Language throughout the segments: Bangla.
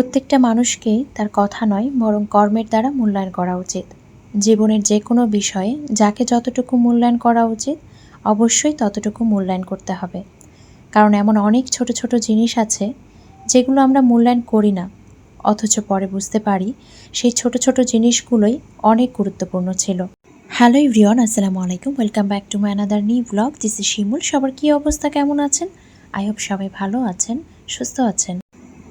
প্রত্যেকটা মানুষকেই তার কথা নয়, বরং কর্মের দ্বারা মূল্যায়ন করা উচিত। জীবনের যে কোনো বিষয়ে যাকে যতটুকু মূল্যায়ন করা উচিত, অবশ্যই ততটুকু মূল্যায়ন করতে হবে। কারণ এমন অনেক ছোট ছোট জিনিস আছে, যেগুলো আমরা মূল্যায়ন করি না। অথচ পরে বুঝতে পারি সেই ছোট ছোট জিনিসগুলোই অনেক গুরুত্বপূর্ণ ছিল। হ্যালো ইভরিওয়ান আসসালামু আলাইকুম। Welcome back to my another new blog. This Shimul. সবার কী অবস্থা? কেমন আছেন? আই হোপ সবাই ভালো আছেন, সুস্থ আছেন।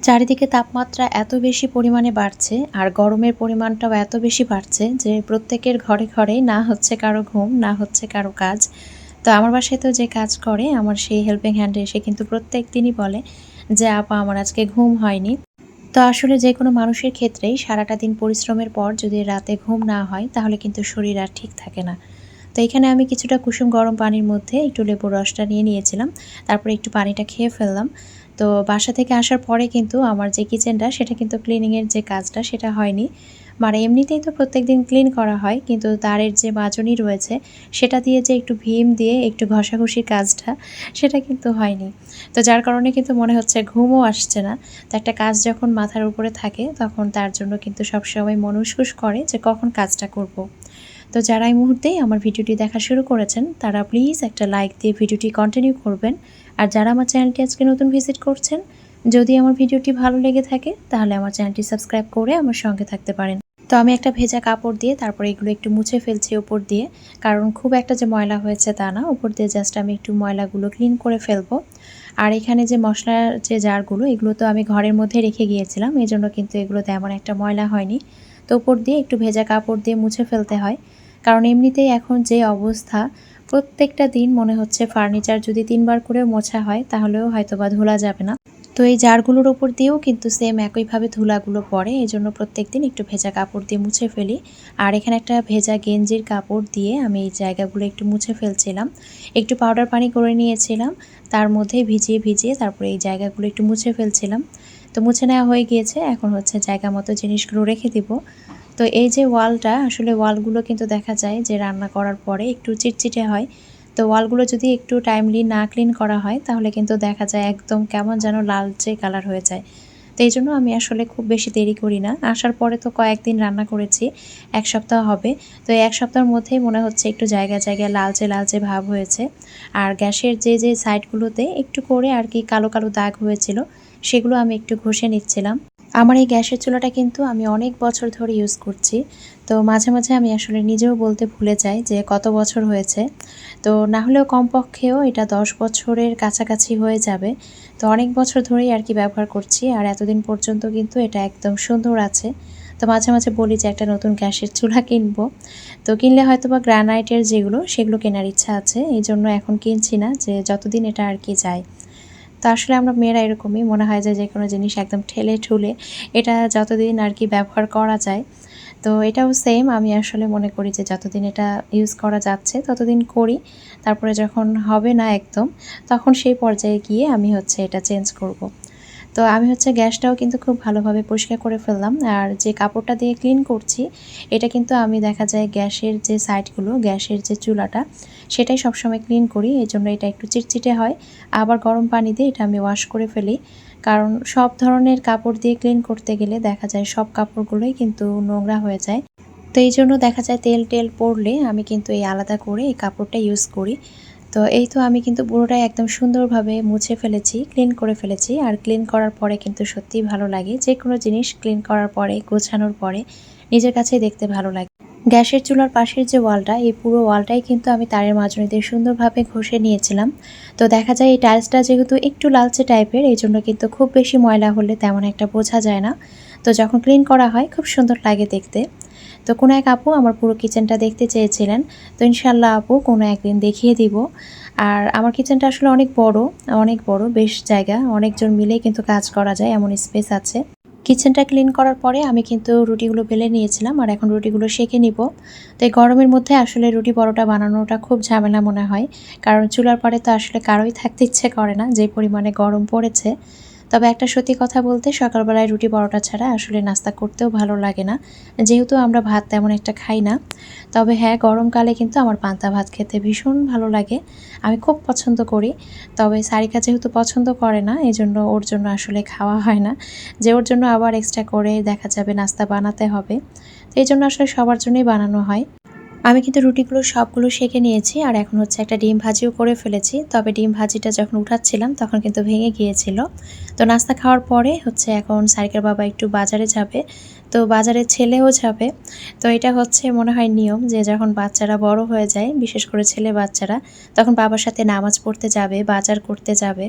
চারিদিকে তাপমাত্রা এত বেশি পরিমাণে বাড়ছে আর গরমের পরিমাণটাও এত বেশি বাড়ছে যে প্রত্যেকের ঘরে ঘরে না হচ্ছে কারও ঘুম, না হচ্ছে কারও কাজ। তো আমার বাসায় তো যে কাজ করে, আমার সেই হেল্পিং হ্যান্ডে এসে কিন্তু প্রত্যেক দিনই বলে যে, আপা, আমার আজকে ঘুম হয়নি। তো আসলে যে কোনো মানুষের ক্ষেত্রেই সারাটা দিন পরিশ্রমের পর যদি রাতে ঘুম না হয়, তাহলে কিন্তু শরীর আর ঠিক থাকে না। তো এখানে আমি কিছুটা কুসুম গরম পানির মধ্যে একটু লেবুর রসটা নিয়ে নিয়েছিলাম, তারপরে একটু পানিটা খেয়ে ফেললাম। তো বাসা থেকে আসার পরে কিন্তু আমার যে কিচেনটা সেটা কিন্তু ক্লিনিংয়ের যে কাজটা, সেটা হয়নি। মানে এমনিতেই তো প্রত্যেক দিন ক্লিন করা হয়, কিন্তু তারের যে মাজনি রয়েছে, সেটা দিয়ে যে একটু ভীম দিয়ে একটু ঘষাঘষির কাজটা, সেটা কিন্তু হয়নি। তো যার কারণে কিন্তু মনে হচ্ছে ঘুমও আসছে না। তো একটা কাজ যখন মাথার উপরে থাকে, তখন তার জন্য কিন্তু সবসময় মন উসকুস করে যে কখন কাজটা করব। তো যারা এই মুহূর্তেই আমার ভিডিওটি দেখা শুরু করেছেন, তারা প্লিজ একটা লাইক দিয়ে ভিডিওটি কন্টিনিউ করবেন। আর যারা আমার চ্যানেলটি আজকে নতুন ভিজিট করছেন, যদি আমার ভিডিওটি ভালো লেগে থাকে, তাহলে আমার চ্যানেলটি সাবস্ক্রাইব করে আমার সঙ্গে থাকতে পারেন। তো আমি একটা ভেজা কাপড় দিয়ে, তারপরে এগুলো একটু মুছে ফেলছি উপর দিয়ে। কারণ খুব একটা যে ময়লা হয়েছে তা না, উপর দিয়ে জাস্ট আমি একটু ময়লাগুলো ক্লিন করে ফেলব। আর এখানে যে মশলার যে জারগুলো, এগুলো তো আমি ঘরের মধ্যে রেখে গিয়েছিলাম এই জন্য কিন্তু এগুলো তেমন একটা ময়লা হয়নি। তো উপর দিয়ে, একটু ভেজা কাপড় দিয়ে মুছে ফেলতে হয়। কারণ এমনিতেই এখন যে অবস্থা, প্রত্যেকটা দিন মনে হচ্ছে ফার্নিচার যদি তিনবার করে মোছা হয়, তাহলেও হয়তো বা ধুলা যাবে না। তো এই জারগুলোর ওপর দিয়েও কিন্তু সেম একইভাবে ধুলাগুলো পড়ে। এই জন্য প্রত্যেক দিন একটু ভেজা কাপড় দিয়ে মুছে ফেলি। আর এখানে একটা ভেজা গেঞ্জির কাপড় দিয়ে আমি এই জায়গাগুলো একটু মুছে ফেলছিলাম। একটু পাউডার পানি করে নিয়েছিলাম। তার মধ্যে ভিজিয়ে ভিজিয়ে তারপরে এই জায়গাগুলো একটু মুছে ফেলছিলাম। তো মুছে নেওয়া হয়ে গিয়েছে। এখন হচ্ছে জায়গা মতো জিনিসগুলো রেখে দিব। তো এই যে ওয়ালটা, আসলে ওয়ালগুলো কিন্তু দেখা যায় যে রান্না করার পরে একটু চিটচিটে হয়। তো ওয়ালগুলো যদি একটু টাইমলি না ক্লিন করা হয়, তাহলে কিন্তু দেখা যায় একদম কেমন যেন লালচে কালার হয়ে যায়। তো এই জন্য আমি আসলে খুব বেশি দেরি করি না। আসার পরে তো কয়েকদিন রান্না করেছি, এক সপ্তাহ হবে। তো এক সপ্তাহের মধ্যেই মনে হচ্ছে একটু জায়গায় জায়গায় লালচে লালচে ভাব হয়েছে। আর গ্যাসের যে যে সাইডগুলোতে একটু করে আর কি কালো কালো দাগ হয়েছিল সেগুলো আমি একটু ঘষে নিচ্ছিলাম। আমার এই গ্যাসের চুলাটা কিন্তু আমি অনেক বছর ধরে ইউজ করছি। তো মাঝে মাঝে আমি আসলে নিজেও বলতে ভুলে যাই যে কত বছর হয়েছে। তো না হলেও কমপক্ষেও এটা দশ বছরের কাছাকাছি হয়ে যাবে। তো অনেক বছর ধরেই আর কি ব্যবহার করছি আর এতদিন পর্যন্ত কিন্তু এটা একদম সুন্দর আছে। তো মাঝে মাঝে বলি যে একটা নতুন গ্যাসের চুলা কিনবো। তো কিনলে হয়তো বা গ্রানাইটের যেগুলো সেগুলো কেনার ইচ্ছা আছে। এই জন্য এখন কিনছি না যে যতদিন এটা আর কি যায়। তো আসলে আমরা মেয়েরা এরকমই। মনে হয় যে যে কোনো জিনিস একদম ঠেলে ঠুলে এটা যতদিন আর কি ব্যবহার করা যায়, তো এটাও সেম আমি আসলে মনে করি যে যতদিন এটা ইউজ করা যাচ্ছে ততদিন করি। তারপরে যখন হবে না একদম, তখন সেই পর্যায়ে গিয়ে আমি হচ্ছে এটা চেঞ্জ করব। তো আমি হচ্ছে গ্যাসটাও কিন্তু খুব ভালোভাবে পরিষ্কার করে ফেললাম। আর যে কাপড়টা দিয়ে ক্লিন করছি, এটা কিন্তু আমি দেখা যায় গ্যাসের যে সাইডগুলো, গ্যাসের যে চুলাটা, সেটাই সবসময় ক্লিন করি। এই জন্য এটা একটু চিটচিটে হয়। আবার গরম পানি দিয়ে এটা আমি ওয়াশ করে ফেলি। কারণ সব ধরনের কাপড় দিয়ে ক্লিন করতে গেলে দেখা যায় সব কাপড়গুলোই কিন্তু নোংরা হয়ে যায়। তো এই জন্য দেখা যায় তেল টেল পড়লে আমি কিন্তু এই আলাদা করে এই কাপড়টা ইউজ করি। তো এই তো আমি কিন্তু পুরোটাই একদম সুন্দরভাবে মুছে ফেলেছি ক্লিন করে ফেলেছি। আর ক্লিন করার পরে কিন্তু সত্যিই ভালো লাগে। যে কোনো জিনিস ক্লিন করার পরে, গোছানোর পরে নিজের কাছে দেখতে ভালো লাগে। গ্যাসের চুলার পাশের যে ওয়ালটা, এই পুরো ওয়ালটাই কিন্তু আমি তারের মাঝনে দিয়ে সুন্দরভাবে ঘষে নিয়েছিলাম। তো দেখা যায় এই টাইলসটা যেহেতু একটু লালচে টাইপের, এই জন্য কিন্তু খুব বেশি ময়লা হলে তেমন একটা বোঝা যায় না। তো যখন ক্লিন করা হয়, খুব সুন্দর লাগে দেখতে। তো কোনো এক আপু আমার পুরো কিচেনটা দেখতে চেয়েছিলেন। তো ইনশাল্লাহ আপু কোনো একদিন দেখিয়ে দিব। আর আমার কিচেনটা আসলে অনেক বড় অনেক বড়, বেশ জায়গা, অনেকজন মিলেই কিন্তু কাজ করা যায়, এমন স্পেস আছে। কিচেনটা ক্লিন করার পরে আমি কিন্তু রুটিগুলো বেলে নিয়েছিলাম আর এখন রুটিগুলো সেঁকে নিব। তো এই গরমের মধ্যে আসলে রুটি পরোটা বানানোটা খুব ঝামেলা মনে হয়। কারণ চুলার পরে তো আসলে কারোই থাকতে ইচ্ছে করে না, যে পরিমাণে গরম পড়েছে। তবে একটা সত্যি কথা বলতে, সকালবেলায় রুটি পরোটা ছাড়া আসলে নাস্তা করতেও ভালো লাগে না। যেহেতু আমরা ভাত তেমন একটা খাই না, তবে হ্যাঁ গরমকালে কিন্তু আমার পান্তা ভাত খেতে ভীষণ ভালো লাগে। আমি খুব পছন্দ করি, তবে সারিকা যেহেতু পছন্দ করে না এই জন্য ওর জন্য আসলে খাওয়া হয় না। যে ওর জন্য আবার এক্সট্রা করে দেখা যাবে নাস্তা বানাতে হবে। তো এই জন্য আসলে সবার জন্যই বানানো হয়। আমি কিন্তু রুটিগুলো সবগুলো সেঁকে নিয়েছি আর এখন হচ্ছে একটা ডিম ভাজিও করে ফেলেছি। তবে ডিম ভাজিটা যখন উঠাচ্ছিলাম তখন কিন্তু ভেঙে গিয়েছিল। তো নাস্তা খাওয়ার পরে হচ্ছে এখন সাইকেল বাবা একটু বাজারে যাবে, তো বাজারে ছেলেও যাবে। তো এটা হচ্ছে মনে হয় নিয়ম যে যখন বাচ্চারা বড় হয়ে যায়, বিশেষ করে ছেলে বাচ্চারা, তখন বাবার সাথে নামাজ পড়তে যাবে, বাজার করতে যাবে।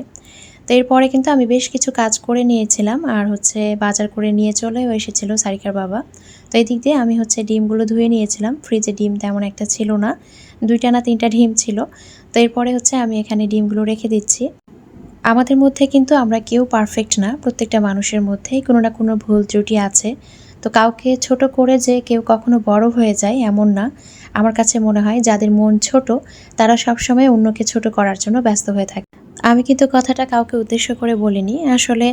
তো এরপরে কিন্তু আমি বেশ কিছু কাজ করে নিয়েছিলাম। আর হচ্ছে বাজার করে নিয়ে চলেও এসেছিল সারিকার বাবা। তো এই দিক দিয়ে আমি হচ্ছে ডিমগুলো ধুয়ে নিয়েছিলাম। ফ্রিজে ডিম তেমন একটা ছিল না। দুইটা না তিনটা ডিম ছিল। তো এরপরে হচ্ছে আমি এখানে ডিমগুলো রেখে দিচ্ছি। আমাদের মধ্যে কিন্তু আমরা কেউ পারফেক্ট না। প্রত্যেকটা মানুষের মধ্যেই কোনো না কোনো ভুল ত্রুটি আছে। তো কাউকে ছোট করে যে কেউ কখনো বড় হয়ে যায় এমন না। আমার কাছে মনে হয় যাদের মন ছোট, তারা সবসময় অন্যকে ছোট করার জন্য ব্যস্ত হয়ে থাকে। আমি কিন্তু কথাটা কাউকে উদ্দেশ্য করে বলিনি। আসলে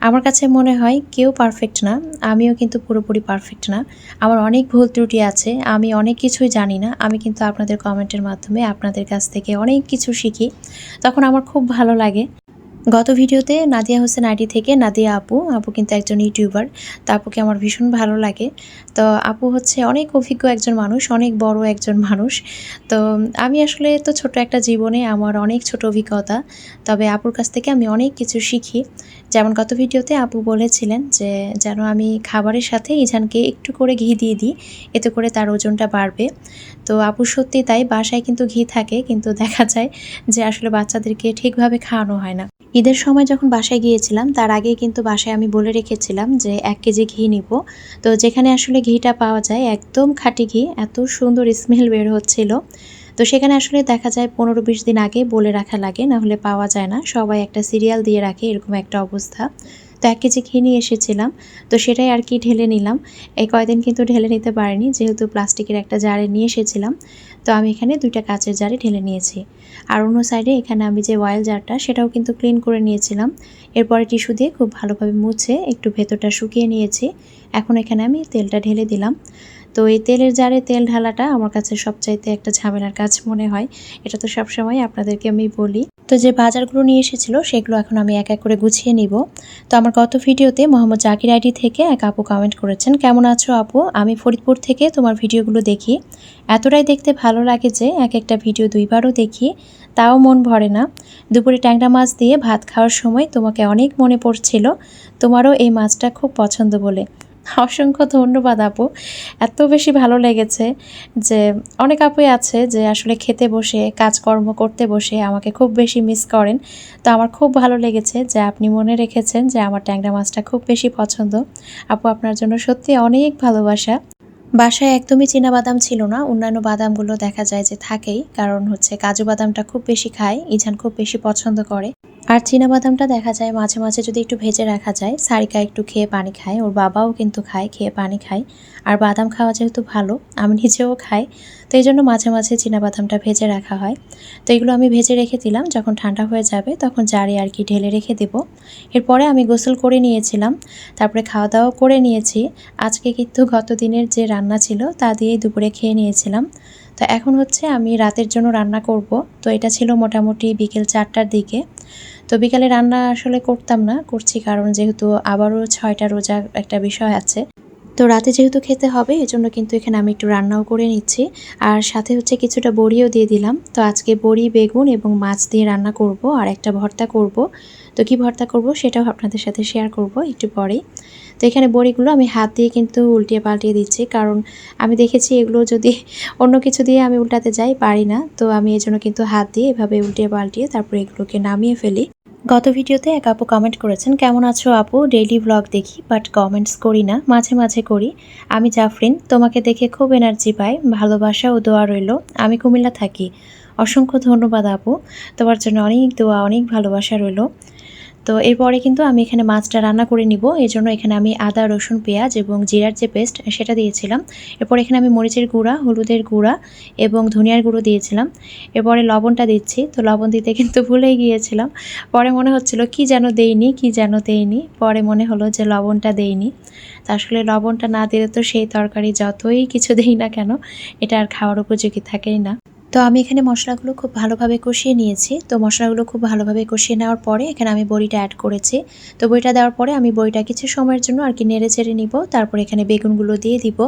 আমার কাছে মনে হয় কেউ পারফেক্ট না, আমিও কিন্তু পুরোপুরি পারফেক্ট না। আমার অনেক ভুল ত্রুটি আছে, আমি অনেক কিছুই জানি না। আমি কিন্তু আপনাদের কমেন্টের মাধ্যমে আপনাদের কাছ থেকে অনেক কিছু শিখি। তখন আমার খুব ভালো লাগে। গত ভিডিওতে নাদিয়া হোসেন আইডি থেকে নাদিয়া আপু আপু কিন্তু একজন ইউটিউবার, তো আপুকে আমার ভীষণ ভালো লাগে। তো আপু হচ্ছে অনেক অভিজ্ঞ একজন মানুষ, অনেক বড় একজন মানুষ। তো আমি আসলে তো ছোট একটা জীবনে আমার অনেক ছোট অভিজ্ঞতা, তবে আপুর কাছ থেকে আমি অনেক কিছু শিখি। যেমন গত ভিডিওতে আপু বলেছিলেন যে, যেন আমি খাবারের সাথে ইঝানকে একটু করে ঘি দিয়ে দিই, এতে করে তার ওজনটা বাড়বে। তো আপু সত্যি তাই, বাসায় কিন্তু ঘি থাকে, কিন্তু দেখা যায় যে আসলে বাচ্চাদেরকে ঠিকভাবে খাওয়ানো হয় না। ঈদের সময় যখন বাসায় গিয়েছিলাম, তার আগে কিন্তু বাসায় আমি বলে রেখেছিলাম যে এক কেজি ঘি নিব। তো যেখানে আসলে ঘিটা পাওয়া যায়, একদম খাঁটি ঘি, এত সুন্দর স্মেল বের হচ্ছিল। তো সেখানে আসলে দেখা যায় পনেরো বিশ দিন আগে বলে রাখা লাগে, না হলে পাওয়া যায় না। সবাই একটা সিরিয়াল দিয়ে রাখে, এরকম একটা অবস্থা। তো এক কেজি ঘি নিয়ে এসেছিলাম। তো সেটাই আর কি ঢেলে নিলাম। এই কয়দিন কিন্তু ঢেলে নিতে পারিনি, যেহেতু প্লাস্টিকের একটা জারে নিয়ে এসেছিলাম। তো আমি এখানে দুইটা কাঁচের জারে ঢেলে নিয়েছি। আর অন্য সাইডে এখানে আমি যে ওয়াইল জারটা সেটাও কিন্তু ক্লিন করে নিয়েছিলাম। এরপরে টিস্যু দিয়ে খুব ভালোভাবে মুছে একটু ভেতরটা শুকিয়ে নিয়েছি। এখন এখানে আমি তেলটা ঢেলে দিলাম। তো এই তেলের জারে তেল ঢালাটা আমার কাছে সবচাইতে একটা ঝামেলার কাজ মনে হয়। এটা তো সবসময় আপনাদেরকে আমি বলি। তো যে বাজারগুলো নিয়ে এসেছিল, সেগুলো এখন আমি এক এক করে গুছিয়ে নিব। তো আমার গত ভিডিওতে মোহাম্মদ জাকির আইডি থেকে এক আপু কমেন্ট করেছেন, কেমন আছো আপু? আমি ফরিদপুর থেকে তোমার ভিডিওগুলো দেখি। এতটাই দেখতে ভালো লাগে যে এক একটা ভিডিও দুইবারও দেখি, তাও মন ভরে না। দুপুরে ট্যাংরা মাছ দিয়ে ভাত খাওয়ার সময় তোমাকে অনেক মনে পড়ছিল। তোমারও এই মাছটা খুব পছন্দ বলে। অসংখ্য ধন্যবাদ, আপু। এত বেশি ভালো লেগেছে যে অনেক আপুই আছে যে আসলে খেতে বসে, কাজকর্ম করতে বসে আমাকে খুব বেশি মিস করেন। তো আমার খুব ভালো লেগেছে যে আপনি মনে রেখেছেন যে আমার ট্যাংরা মাছটা খুব বেশি পছন্দ। আপু, আপনার জন্য সত্যি অনেক ভালোবাসা। বাসায় একদমই চীনা বাদাম ছিল না, অন্যান্য বাদামগুলো দেখা যায় যে থাকেই, কারণ হচ্ছে কাজু বাদামটা খুব বেশি খায়, ইঝান খুব বেশি পছন্দ করে। আর বাদামটা দেখা যায় মাঝে মাঝে যদি একটু ভেজে রাখা যায়, সারিকা একটু খেয়ে পানি খায়, ওর বাবাও কিন্তু খায়, খেয়ে পানি খায়। আর বাদাম খাওয়া যেহেতু ভালো, আমি নিজেও খাই, তো এই জন্য মাঝে মাঝে বাদামটা ভেজে রাখা হয়। তো এগুলো আমি ভেজে রেখে দিলাম, যখন ঠান্ডা হয়ে যাবে তখন জারে আর কি ঢেলে রেখে দেব। এরপরে আমি গোসল করে নিয়েছিলাম, তারপরে খাওয়া দাওয়া করে নিয়েছি। আজকে কিন্তু গত দিনের যে রান্না ছিল তা দিয়েই দুপুরে খেয়ে নিয়েছিলাম। তো এখন হচ্ছে আমি রাতের জন্য রান্না করব। তো এটা ছিল মোটামুটি বিকেল চারটার দিকে। তো বিকালে রান্না আসলে করতাম না, করছি কারণ যেহেতু আবারও ছয়টা রোজা একটা বিষয় আছে। তো রাতে যেহেতু খেতে হবে, এজন্য কিন্তু এখানে আমি একটু রান্নাও করে নিচ্ছি। আর সাথে হচ্ছে কিছুটা বড়িও দিয়ে দিলাম। তো আজকে বড়ি, বেগুন এবং মাছ দিয়ে রান্না করব আর একটা ভর্তা করব। তো কি ভর্তা করব সেটাও আপনাদের সাথে শেয়ার করব একটু পরেই। তো এখানে বড়িগুলো আমি হাত দিয়ে কিন্তু উল্টিয়ে পাল্টিয়ে দিচ্ছি। কারণ আমি দেখেছি এগুলো যদি অন্য কিছু দিয়ে আমি উল্টাতে যাই পারি না। তো আমি এজন্য কিন্তু হাত দিয়ে এভাবে উল্টিয়ে পাল্টিয়ে তারপরে এগুলোকে নামিয়ে ফেলি। গত ভিডিওতে এক আপু কমেন্ট করেছেন, কেমন আছো আপু? ডেইলি ব্লগ দেখি বাট কমেন্টস করি না, মাঝে মাঝে করি। আমি জাফরিন, তোমাকে দেখে খুব এনার্জি পাই, ভালোবাসা ও দোয়া রইল। আমি কুমিল্লা থাকি। অসংখ্য ধন্যবাদ আপু। তোমার জন্য অনেক দোয়া, অনেক ভালোবাসা রইল। তো এরপরে কিন্তু আমি এখানে মাছটা রান্না করে নিব। এই জন্য এখানে আমি আদা, রসুন, পেঁয়াজ এবং জিরার যে পেস্ট, সেটা দিয়েছিলাম। এরপর এখানে আমি মরিচের গুঁড়া, হলুদের গুঁড়া এবং ধনিয়ার গুঁড়ো দিয়েছিলাম। এরপরে লবণটা দিচ্ছি। তো লবণ দিতে কিন্তু ভুলেই গিয়েছিলাম। পরে মনে হচ্ছিল, কি যেন দেইনি, কি যেন দেইনি? পরে মনে হলো যে লবণটা দেইনি। তা আসলে লবণটা না দিলে তো সেই তরকারি যতই কিছু দেই না কেন, এটা আর খাওয়ার উপযোগী থাকেই না। তো আমি এখানে মশলাগুলো খুব ভালোভাবে কষিয়ে নিয়েছি। তো মশলাগুলো খুব ভালোভাবে কষিয়ে নেওয়ার পরে এখানে আমি বড়িটা অ্যাড করেছি। তো বড়িটা দেওয়ার পরে আমি বড়িটা কিছু সময়ের জন্য আর কি নেড়ে চেড়ে নিব। তারপর এখানে বেগুনগুলো দিয়ে দিব।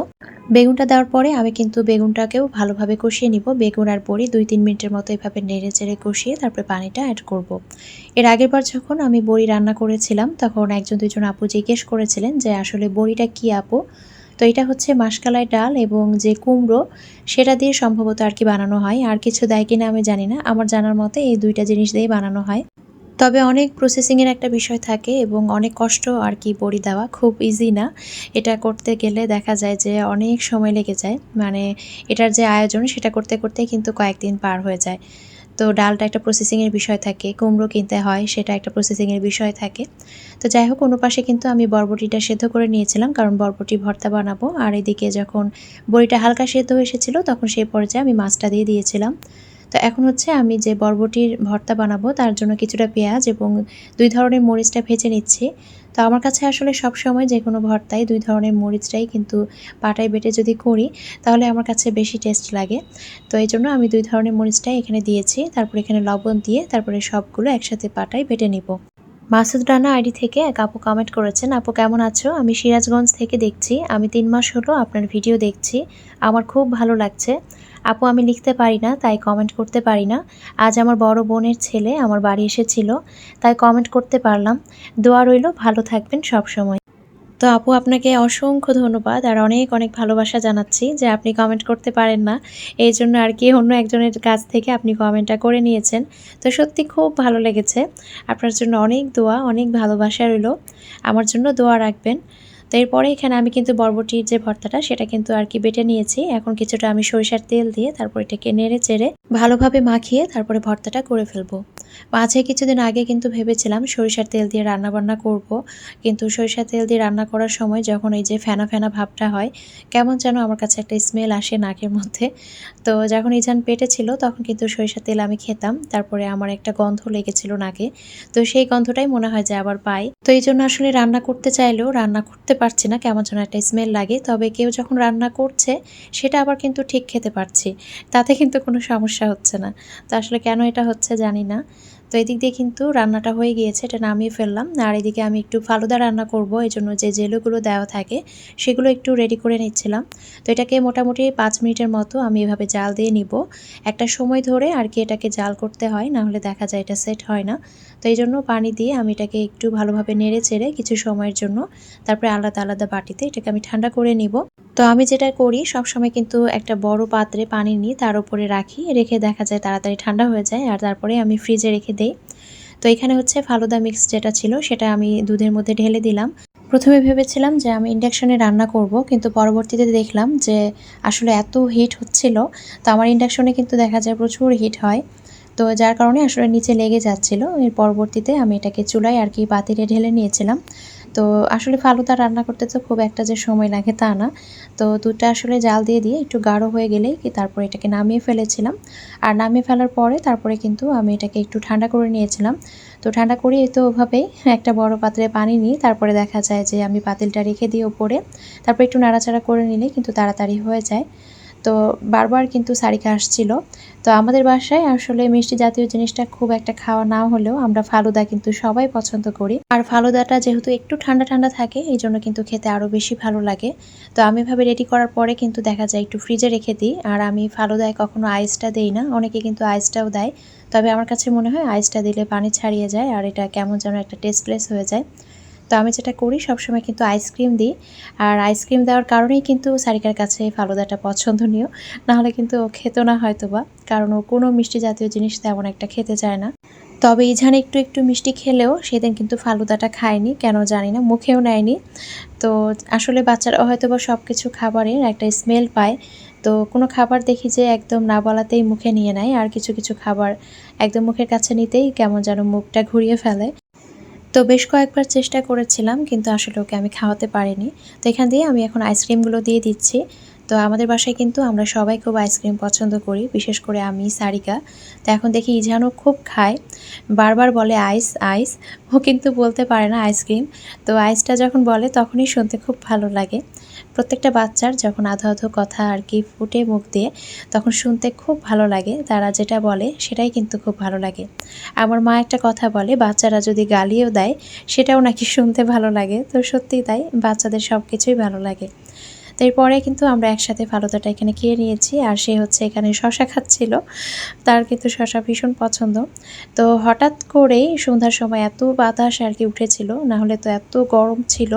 বেগুনটা দেওয়ার পরে আমি কিন্তু বেগুনটাকেও ভালোভাবে কষিয়ে নিব। বেগুন আর বড়ি দুই তিন মিনিটের মতো এভাবে নেড়ে চেড়ে কষিয়ে তারপরে পানিটা অ্যাড করব। এর আগের বার যখন আমি বড়ি রান্না করেছিলাম, তখন একজন দুজন আপু জিজ্ঞেস করেছিলেন যে, আসলে বড়িটা কি আপু? তো এটা হচ্ছে মাসকালাই ডাল এবং যে কুমড়ো, সেটা দিয়ে সম্ভবত আর কি বানানো হয়। আর কিছু দেয় কিনা আমি জানি না। আমার জানার মতে এই দুইটা জিনিস দিয়েই বানানো হয়। তবে অনেক প্রসেসিংয়ের একটা বিষয় থাকে এবং অনেক কষ্ট আর কি বড়ি দেওয়া খুব ইজি না। এটা করতে গেলে দেখা যায় যে অনেক সময় লেগে যায়। মানে এটার যে আয়োজন, সেটা করতে করতে কিন্তু কয়েকদিন পার হয়ে যায়। তো ডালটা একটা প্রসেসিংয়ের বিষয় থাকে, কুমড়ো কিনতে হয়, সেটা একটা প্রসেসিংয়ের বিষয় থাকে। তো যাই হোক কোনো পাশে কিন্তু আমি বরবটিটা সেদ্ধ করে নিয়েছিলাম, কারণ বরবটি ভর্তা বানাবো। আর এদিকে যখন বড়িটা হালকা সেদ্ধ এসেছিল, তখন সেই পর্যায়ে আমি মাছটা দিয়ে দিয়েছিলাম। তো এখন হচ্ছে আমি যে বরবটির ভর্তা বানাবো, তার জন্য কিছুটা পেঁয়াজ এবং দুই ধরনের মরিচটা ভেজে নিচ্ছি। তো আমার কাছে আসলে সব সময় যে কোনো ভর্তায় দুই ধরনের মরিচটাই কিন্তু পাটায় বেটে যদি করি, তাহলে আমার কাছে বেশি টেস্ট লাগে। তো এই জন্য আমি দুই ধরনের মরিচটাই এখানে দিয়েছি, তারপর এখানে লবণ দিয়ে তারপরে সবগুলো একসাথে পাটায় বেটে নিব। মাসুদ রানা আইডি থেকে এক আপু কমেন্ট করেছেন, আপু কেমন আছো? আমি সিরাজগঞ্জ থেকে দেখছি। আমি তিন মাস হলো আপনার ভিডিও দেখছি। আমার খুব ভালো লাগছে। আপু, আমি লিখতে পারি না, তাই কমেন্ট করতে পারি না। আজ আমার বড় বোনের ছেলে আমার বাড়ি এসেছিল, তাই কমেন্ট করতে পারলাম। দোয়া রইল, ভালো থাকবেন সব সময় তো আপু, আপনাকে অসংখ্য ধন্যবাদ, আর অনেক অনেক ভালোবাসা জানাচ্ছি যে আপনি কমেন্ট করতে পারেন না। এই জন্য আর কি অন্য একজনের কাছ থেকে আপনি কমেন্টটা করে নিয়েছেন। তো সত্যি খুব ভালো লেগেছে। আপনার জন্য অনেক দোয়া, অনেক ভালোবাসা রইল। আমার জন্য দোয়া রাখবেন। এরপরে এখানে আমি কিন্তু বরবটির যে ভর্তাটা, সেটা কিন্তু আর কি বেটে নিয়েছি। এখন কিছুটা আমি সরিষার তেল দিয়ে তারপর এটাকে নেড়ে চেড়ে ভালোভাবে মাখিয়ে তারপরে ভর্তাটা করে ফেলব। মাঝে কিছুদিন আগে কিন্তু ভেবেছিলাম সরিষার তেল দিয়ে রান্না বান্না করব, কিন্তু সরিষার তেল দিয়ে রান্না করার সময় যখন এই যে ফেনা ফেনা ভাবটা হয়, কেমন যেন আমার কাছে একটা স্মেল আসে নাকের মধ্যে। তো যখন ইজান পেটে ছিল, তখন কিন্তু সরিষার তেল আমি খেতাম, তারপরে আমার একটা গন্ধ লেগেছিল নাকে। তো সেই গন্ধটাই মনে হয় যে আবার পাই। তো এই জন্য আসলে রান্না করতে চাইলেও রান্না করতে পারছি না, কেমন যেন একটা স্মেল লাগে। তবে কেউ যখন রান্না করছে, সেটা আবার কিন্তু ঠিক খেতে পারছি। তাতে কিন্তু কোনো সমস্যা হচ্ছে না। তো আসলে কেন এটা হচ্ছে জানি না। তো এদিক দিয়ে কিন্তু রান্নাটা হয়ে গিয়েছে, এটা নামিয়ে ফেললাম। আর এদিকে আমি একটু ফালুদা রান্না করব, এই জন্য যে জেলুগুলো দেওয়া থাকে, সেগুলো একটু রেডি করে নিচ্ছিলাম। তো এটাকে মোটামুটি পাঁচ মিনিটের মতো আমি এভাবে জাল দিয়ে নিব। একটা সময় ধরে আর কি এটাকে জাল করতে হয়, না হলে দেখা যায় এটা সেট হয় না। তো এই জন্য পানি দিয়ে আমি এটাকে একটু ভালোভাবে নেড়ে চেড়ে কিছু সময়ের জন্য তারপরে আলাদা আলাদা বাটিতে এটাকে আমি ঠান্ডা করে নিব। তো আমি যেটা করি সব সময় কিন্তু একটা বড় পাত্রে পানি নিই তার উপরে রাখি, রেখে দেখা যায় তাড়াতাড়ি ঠান্ডা হয়ে যায়। আর তারপরে আমি ফ্রিজে রেখে দেই। তো এখানে হচ্ছে ফালুদা মিক্স যেটা ছিল, সেটা আমি দুধের মধ্যে ঢেলে দিলাম। প্রথমে ভেবেছিলাম যে আমি ইন্ডাকশনে রান্না করব, কিন্তু পরবর্তীতে দেখলাম যে আসলে এত হিট হচ্ছিল, তো আমার ইন্ডাকশনে কিন্তু দেখা যায় প্রচুর হিট হয়। তো যার কারণে আসলে নিচে লেগে যাচ্ছিল। এর পরবর্তীতে আমি এটাকে চুলায় আর কি বাতিলে ঢেলে নিয়েছিলাম। তো আসলে ফালুদা রান্না করতে তো খুব একটা যে সময় লাগে তা না। তো দুধটা আসলে জাল দিয়ে দিয়ে একটু গাঢ় হয়ে গেলেই কি তারপরে এটাকে নামিয়ে ফেলেছিলাম। আর নামিয়ে ফেলার পরে তারপরে কিন্তু আমি এটাকে একটু ঠান্ডা করে নিয়েছিলাম। তো ঠান্ডা করিয়ে তো ওভাবেই একটা বড় পাত্রে পানি নিই তারপরে দেখা যায় যে আমি পাতিলটা রেখে দিই ওপরে। তারপরে একটু নাড়াচাড়া করে নিলে কিন্তু তাড়াতাড়ি হয়ে যায়। তো বারবার কিন্তু সারিকা আসছিল। তো আমাদের বাসায় আসলে মিষ্টি জাতীয় জিনিসটা খুব একটা খাওয়া না হলেও আমরা ফালুদা কিন্তু সবাই পছন্দ করি। আর ফালুদাটা যেহেতু একটু ঠান্ডা ঠান্ডা থাকে, এই জন্য কিন্তু খেতে আরও বেশি ভালো লাগে। তো আমি ভাবে রেডি করার পরে কিন্তু দেখা যায় একটু ফ্রিজে রেখে দিই। আর আমি ফালুদায় কখনো আইসটা দেই না, অনেকে কিন্তু আইসটাও দেয়। তবে আমার কাছে মনে হয় আইসটা দিলে পানি ছাড়িয়ে যায় আর এটা কেমন যেন একটা টেস্টলেস হয়ে যায়। তো আমি যেটা করি, সবসময় কিন্তু আইসক্রিম দিই। আর আইসক্রিম দেওয়ার কারণেই কিন্তু সারিকার কাছে ফালুদাটা পছন্দনীয়। নাহলে কিন্তু ও খেতো না হয়তো বা কারণ ও কোনো মিষ্টি জাতীয় জিনিস তেমন একটা খেতে চায় না। তবে ইঝান একটু একটু মিষ্টি খেলেও সেদিন কিন্তু ফালুদাটা খায়নি, কেন জানি না, মুখেও নেয়নি। তো আসলে বাচ্চারা হয়তো বা সব কিছু খাবারের একটা স্মেল পায়। তো কোনো খাবার দেখি যে একদম না বলাতেই মুখে নিয়ে নেয়, আর কিছু কিছু খাবার একদম মুখের কাছে নিতেই কেমন যেন মুখটা ঘুরিয়ে ফেলে। তো বেশ কয়েকবার চেষ্টা করেছিলাম, কিন্তু আসলে ওকে আমি খাওয়াতে পারিনি। তো এখান দিয়ে আমি এখন আইসক্রিমগুলো দিয়ে দিচ্ছি। তো আমাদের বাসায় কিন্তু আমরা সবাই খুব আইসক্রিম পছন্দ করি, বিশেষ করে আমি, সারিকা। তো এখন দেখি ইজানও খুব খায়। বারবার বলে আইস আইস ও কিন্তু বলতে পারে না আইসক্রিম তো আইসটা যখন বলে তখনই শুনতে খুব ভালো লাগে। প্রত্যেকটা বাচ্চার যখন আধো আধো কথা আর কি ফুটে মুখ দিয়ে তখন শুনতে খুব ভালো লাগে। তারা যেটা বলে সেটাই কিন্তু খুব ভালো লাগে। আমার মা একটা কথা বলে, বাচ্চারা যদি গালিও দেয় সেটাও নাকি শুনতে ভালো লাগে। তো সত্যিই তাই, বাচ্চাদের সব কিছুই ভালো লাগে। তো এরপরে কিন্তু আমরা একসাথে ফালুদাটা এখানে খেয়ে নিয়েছি আর সে হচ্ছে এখানে শশা খাচ্ছিল। তার কিন্তু শশা ভীষণ পছন্দ। তো হঠাৎ করেই সন্ধ্যার সময় এত বাতাস আর কি উঠেছিল না হলে তো এত গরম ছিল।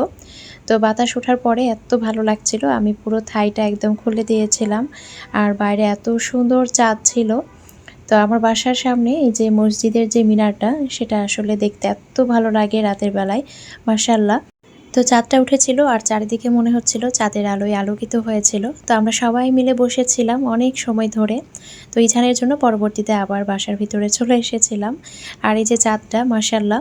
তো বাতাস ওঠার পরে এত ভালো লাগছিল, আমি পুরো থাইটা একদম খুলে দিয়েছিলাম। আর বাইরে এত সুন্দর চাঁদ ছিল। তো আমার বাসার সামনে এই যে মসজিদের যে মিনারটা, সেটা আসলে দেখতে এত ভালো লাগে রাতের বেলায় মার্শাল্লাহ তো চাঁদটা উঠেছিল আর চারিদিকে মনে হচ্ছিল চাঁদের আলোয় আলোকিত হয়েছিল। তো আমরা সবাই মিলে বসেছিলাম অনেক সময় ধরে। তো ইছানের জন্য পরবর্তীতে আবার বাসার ভিতরে চলে এসেছিলাম। আর এই যে চাঁদটা মার্শাল্লাহ